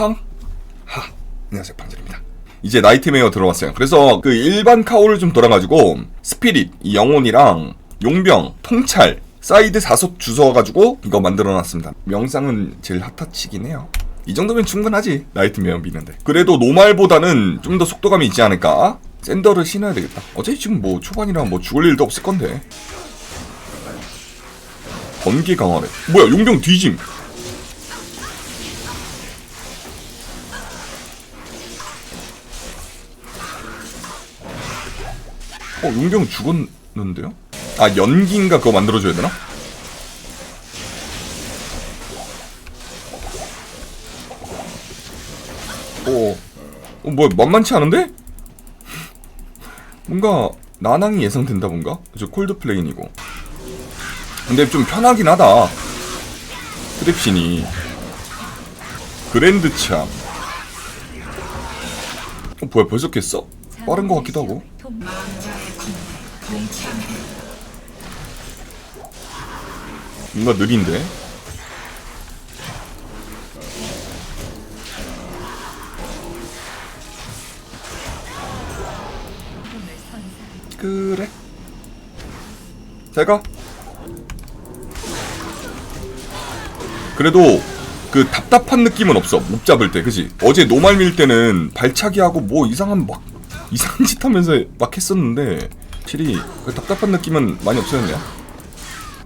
팡! 하! 안녕하세요 방진입니다. 이제 나이트메어 들어왔어요. 그래서 그 일반 카오를 좀 돌아가지고 스피릿, 이 영혼이랑 용병, 통찰 사이드 사속 주워가지고 이거 만들어놨습니다. 명상은 제일 핫하치긴 해요. 이 정도면 충분하지 나이트메어 미는데. 그래도 노말보다는 좀 더 속도감이 있지 않을까? 샌더를 신어야 되겠다. 어차피 지금 뭐 초반이라 뭐 죽을 일도 없을 건데. 번개 강화래. 뭐야 용병 뒤짐 어, 용병 죽었는데요? 아, 연기인가 그거 만들어줘야 되나? 어, 어 뭐야, 만만치 않은데? 뭔가, 난항이 예상된다, 뭔가? 저 콜드플레인이고. 근데 좀 편하긴 하다. 트랩신이. 그랜드 참. 어, 뭐야, 벌써 깼어? 빠른 것 같기도 하고. 뭔가 느린데? 그래. 잘가. 그래도 그 답답한 느낌은 없어. 목 잡을 때, 그지? 어제 노말 밀 때는 발차기 하고 뭐 이상한 막 이상한 짓 하면서 막 했었는데 확실히 그 답답한 느낌은 많이 없어졌네요.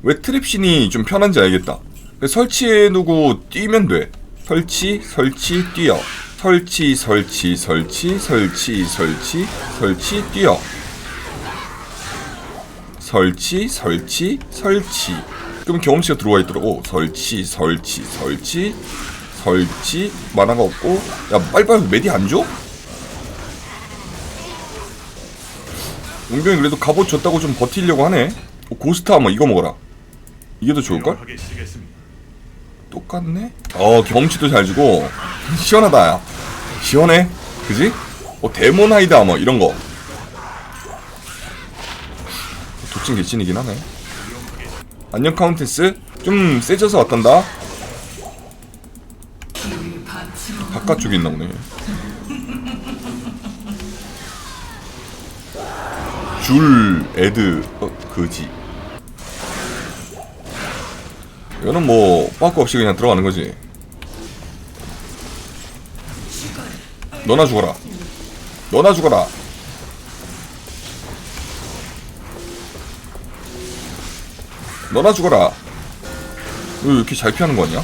왜 트랩신이 좀 편한지 알겠다. 그 설치해놓고 뛰면 돼. 설치, 설치, 뛰어. 설치, 설치, 설치, 설치, 설치, 설치, 뛰어. 설치, 설치, 설치. 그럼 경험치가 들어와 있더라고. 설치, 설치, 설치, 설치. 만화가 없고. 야, 빨리빨리 메디 안 줘? 용병이 그래도 갑옷 줬다고 좀 버티려고 하네. 어, 고스트 아머 이거 먹어라. 이게 더 좋을걸? 똑같네? 어 경험치도 잘 주고. 시원하다 야. 시원해? 그지? 어 데모나이드 아머 이런 거. 도찐 개찐이긴 하네. 안녕 카운테스. 좀 세져서 왔단다. 바깥쪽에 있나 보네. 줄 애드. 어 그지 이거는 뭐 빠꾸 없이 그냥 들어가는 거지. 너나 죽어라. 너나 죽어라. 너나 죽어라. 왜 이렇게 잘 피하는 거 아니야?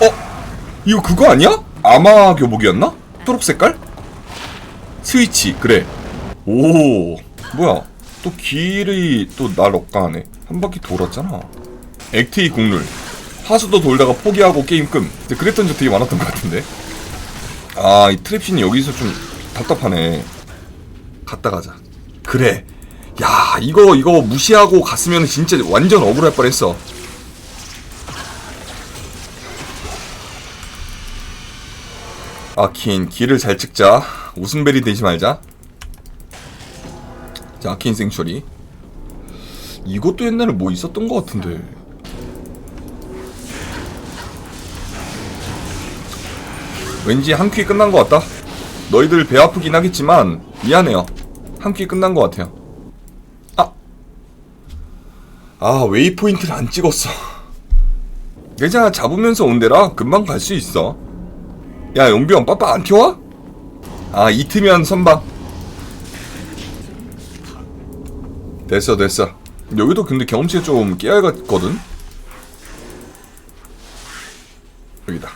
어? 이거 그거 아니야? 아마 교복이었나? 초록 색깔? 스위치 그래. 오 뭐야? 또 길이 또 날 억까하네 한 바퀴 돌았잖아. 액트이 국룰. 하수도 돌다가 포기하고 게임 끔 그랬던 적 되게 많았던 것 같은데. 아 이 트랩신이 여기서 좀 답답하네. 갔다 가자. 그래. 야 이거 이거 무시하고 갔으면 진짜 완전 억울할 뻔했어 아킨 길을 잘 찍자. 웃음벨이 되지 말자. 자 아킨 생처리. 이것도 옛날에 뭐 있었던 것 같은데. 왠지 한 퀴 끝난 것 같다. 너희들 배 아프긴 하겠지만 미안해요. 한 퀴 끝난 것 같아요. 아! 아 웨이포인트를 안 찍었어. 괜찮아 잡으면서 온대라 금방 갈 수 있어 야 용병 빠빠 안 튀어와? 아 이트면 선방. 됐어 됐어. 여기도 근데 경험치가 좀 깨알 같거든? 여기다.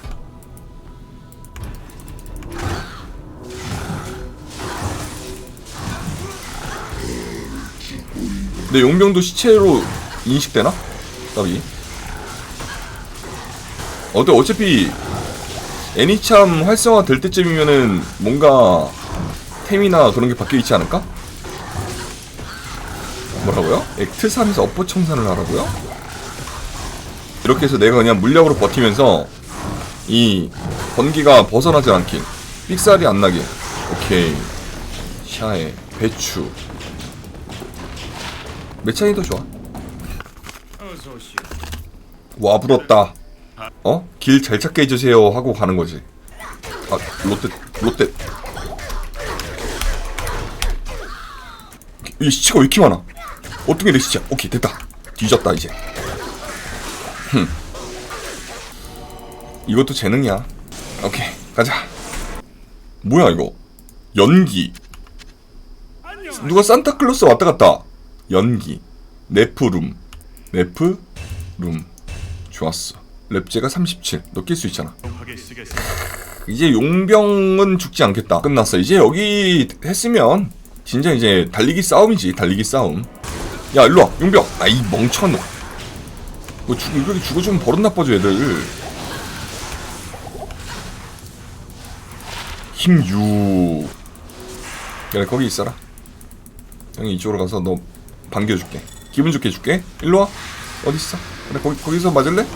근데 용병도 시체로 인식되나? 따비 어때? 어차피 애니참 활성화 될 때쯤이면은 뭔가 템이나 그런 게 바뀌어 있지 않을까? 뭐라고요? 액트 3에서 업보 청산을 하라고요? 이렇게 해서 내가 그냥 물약으로 버티면서 이 번기가 벗어나지 않긴 삑살이 안 나게 오케이 샤에 배추 매찬이 더 좋아. 와 부럽다 어? 길 잘 찾게 해주세요 하고 가는 거지. 아 롯데 롯데. 이 시치가 왜 이렇게 많아? 어떻게 내 시치야 오케이 됐다. 뒤졌다 이제. 흠. 이것도 재능이야. 오케이 가자. 뭐야 이거? 연기. 누가 산타클로스 왔다 갔다. 연기. 네프룸. 네프룸. 좋았어 랩제가 37너낄수 있잖아. 이제 용병은 죽지 않겠다. 끝났어. 이제 여기 했으면 진짜 이제 달리기 싸움이지 달리기 싸움. 야 일로와 용병. 아 이 멍청한 놈. 뭐 죽, 이렇게 죽어주면 버릇 나빠져 애들. 힘6 그래 거기 있어라. 형이 이쪽으로 가서 너 반겨줄게. 기분 좋게 해줄게. 일로와. 어딨어? 그래 거기, 거기서 맞을래?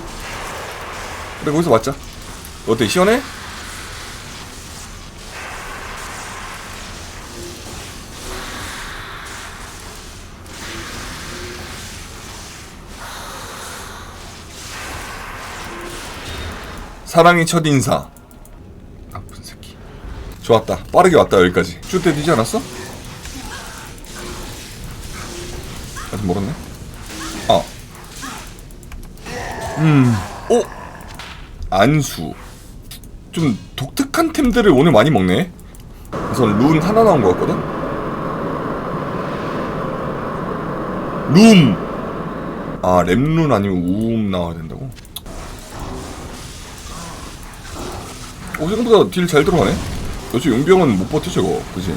그래 거기서 맞자. 어때 시원해? 사랑의 첫인사. 나쁜 새끼. 좋았다. 빠르게 왔다 여기까지. 쭈때 되지 않았어? 아직 멀었네? 아. 음, 오! 안수 좀 독특한 템들을 오늘 많이 먹네 우선 룬 하나 나온 것 같거든? 룸! 아 랩룬 아니면 우음 나와야 된다고? 오 생각보다 딜 잘 들어가네? 역시 용병은 못 버텨 저거 그지?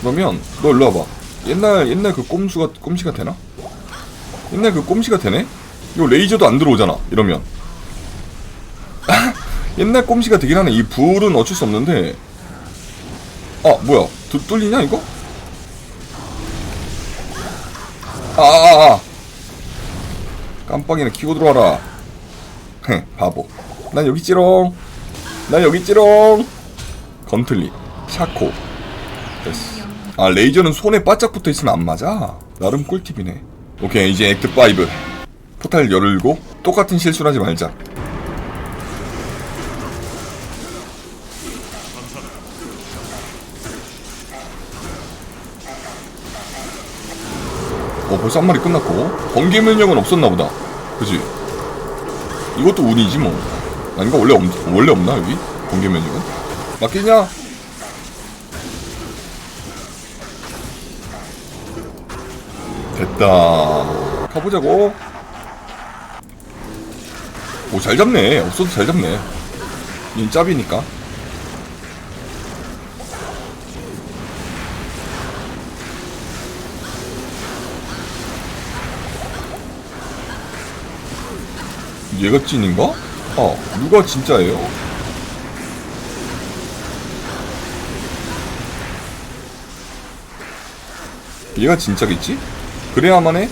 그러면 너 일로 와봐 옛날 옛날 그 꼼수가 꼼시가 되나? 옛날 그 꼼시가 되네? 이거 레이저도 안 들어오잖아 이러면 옛날 꼼시가 되긴 하네. 이 불은 어쩔 수 없는데. 아 뭐야? 두, 뚫리냐 이거? 아 아아 아, 깜빡이나 키고 들어와라. 헤 바보. 난 여기 있지롱. 난 여기 있지롱. 건틀리. 샤코. 됐어. 아 레이저는 손에 바짝 붙어 있으면 안 맞아? 나름 꿀팁이네. 오케이 이제 액트 5 포탈 열고 똑같은 실수를 하지 말자 어 벌써 한 마리 끝났고. 번개 면역은 없었나 보다. 그지? 이것도 운이지 뭐. 아닌가? 원래 없 원래 없나 여기? 번개 면역은? 맞겠냐? 됐다. 가보자고. 오 잘 잡네. 없어도 잘 잡네. 닌 짭이니까 얘가 찐인가? 어 누가 진짜예요? 얘가 진짜겠지? 그래야만 해?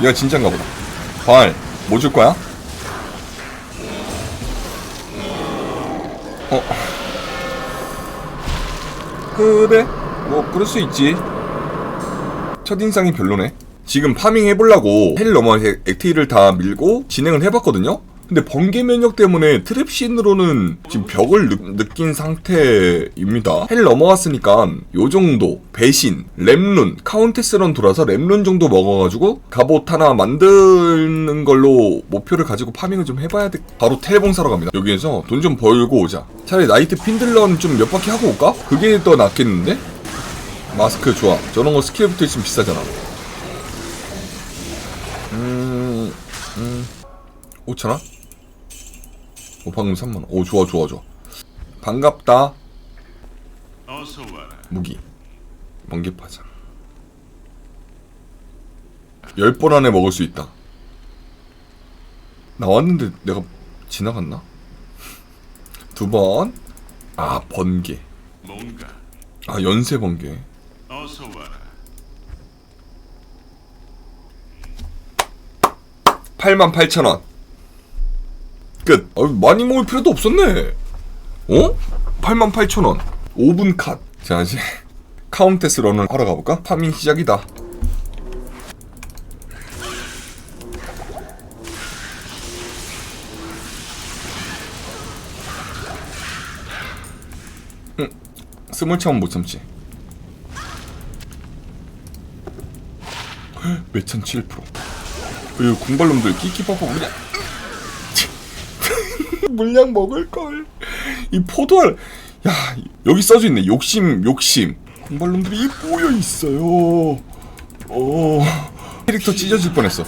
얘가 진짠가 보다 발, 뭐 줄 거야? 그래, 뭐, 그럴 수 있지. 첫인상이 별로네. 지금 파밍 해보려고 헬 넘어 액티를 다 밀고 진행을 해봤거든요? 근데 번개 면역 때문에 트랩신으로는 지금 벽을 느, 낀 상태입니다. 헬 넘어갔으니까 요 정도 배신, 랩룬, 카운테스런 돌아서 랩룬 정도 먹어가지고 갑옷 하나 만드는 걸로 목표를 가지고 파밍을 좀 해봐야 돼. 바로 텔봉 사러 갑니다. 여기에서 돈 좀 벌고 오자. 차라리 나이트 핀들런 좀 몇 바퀴 하고 올까? 그게 더 낫겠는데? 마스크 좋아. 저런 거 스킬부터 있으면 비싸잖아. 음, 음, 5천원? 오, 방금 3만원. 오, 좋아, 좋아, 좋아. 반갑다. 무기. 번개파장. 10번 안에 먹을 수 있다. 나왔는데 내가 지나갔나? 두 번. 아, 번개. 뭔가. 아, 연쇄 번개. 어서 와라. 88,000원. 끝. 아, 많이 모을 필요도 없었네. 어? 88,000원. 5분 컷. 자, 이제 카운테스 런을 하러 가볼까? 파밍 시작이다. 응, 스물 차원 못 참지. 몇천 7%. 이 군발놈들 끼끼빠빠 그냥 물량 먹을 걸. 이 포도알 야 여기 써져 있네. 욕심 욕심. 군발놈들이 모여 있어요. 어 캐릭터 찢어질 뻔했어.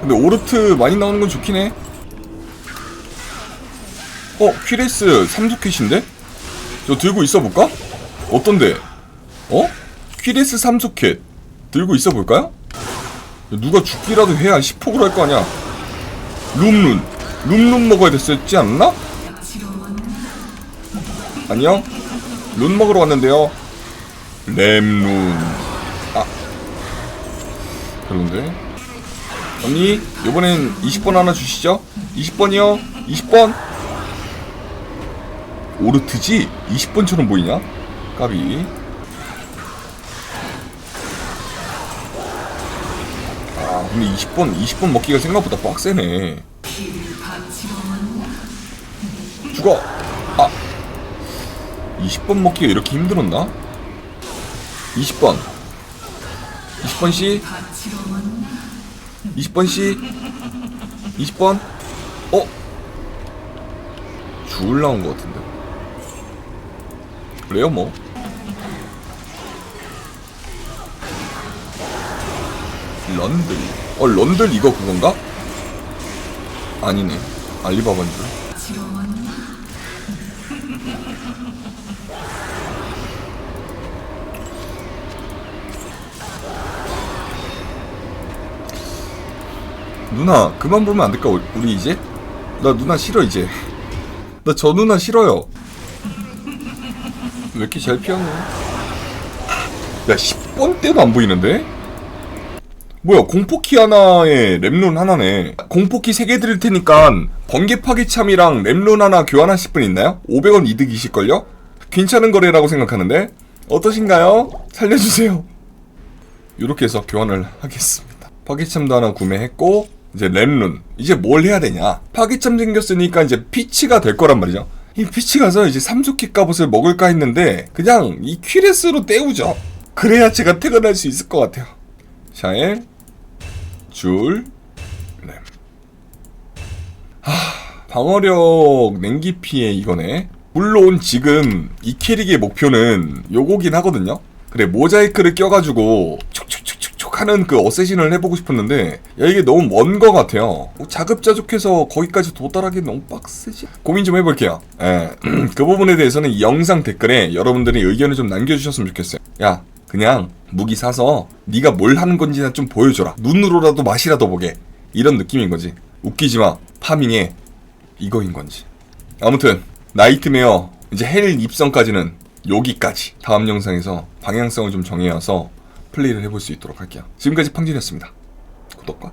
근데 오르트 많이 나오는 건 좋긴 해. 어, 퀴레스 3소켓인데? 저 들고 있어 볼까? 어떤데? 어? 퀴레스 3소켓 들고 있어 볼까요? 누가 죽기라도 해야 10폭을 할 거 아니야. 룸룬. 룸룬 먹어야 됐었지 않나? 안녕? 룬 먹으러 왔는데요. 램룬. 아. 별론데? 언니, 요번엔 20번 하나 주시죠? 20번이요? 20번? 오르트지? 20번처럼 보이냐? 까비. 아, 근데 20번, 20번 먹기가 생각보다 빡세네. 죽어! 아! 20번 먹기가 이렇게 힘들었나? 20번. 20번 씨? 20번 씨? 20번? 어? 죽을 나온 것 같은데. 그래요, 뭐. 런들. 어, 런들 이거 그건가? 아니네. 알리바바인 줄. 누나, 그만 보면 안 될까, 우리 이제? 나 누나 싫어, 이제. 나 저 누나 싫어요. 왜 이렇게 잘 피하노? 야, 10번 때도 안 보이는데? 뭐야, 공포키 하나에 램론 하나네. 공포키 3개 드릴 테니까 번개 파괴참이랑 램론 하나 교환하실 분 있나요? 500원 이득이실걸요? 괜찮은 거래라고 생각하는데? 어떠신가요? 살려주세요. 이렇게 해서 교환을 하겠습니다. 파괴참도 하나 구매했고, 이제 램룬. 이제 뭘 해야 되냐? 파괴참 생겼으니까 이제 피치가 될 거란 말이죠. 이 피치 가서 이제 삼속기 갑옷을 먹을까 했는데, 그냥 이 퀴레스로 때우죠. 그래야 제가 퇴근할 수 있을 것 같아요. 샤엘, 줄, 램. 하, 방어력 냉기 피해 이거네. 물론 지금 이 캐릭의 목표는 요거긴 하거든요. 그래 모자이크를 껴가지고 촉촉촉촉촉 하는 그 어쌔신을 해보고 싶었는데 야 이게 너무 먼 거 같아요. 뭐 자급자족해서 거기까지 도달하기 너무 빡세지. 고민 좀 해볼게요. 예, 그 부분에 대해서는 이 영상 댓글에 여러분들이 의견을 좀 남겨주셨으면 좋겠어요. 야 그냥 무기 사서 네가 뭘 하는 건지나 좀 보여줘라. 눈으로라도 맛이라도 보게. 이런 느낌인 거지. 웃기지 마. 파밍에 이거인 건지. 아무튼 나이트메어 이제 헬 입성까지는 여기까지. 다음 영상에서 방향성을 좀 정해와서 플레이를 해볼 수 있도록 할게요. 지금까지 팡진이었습니다. 구독과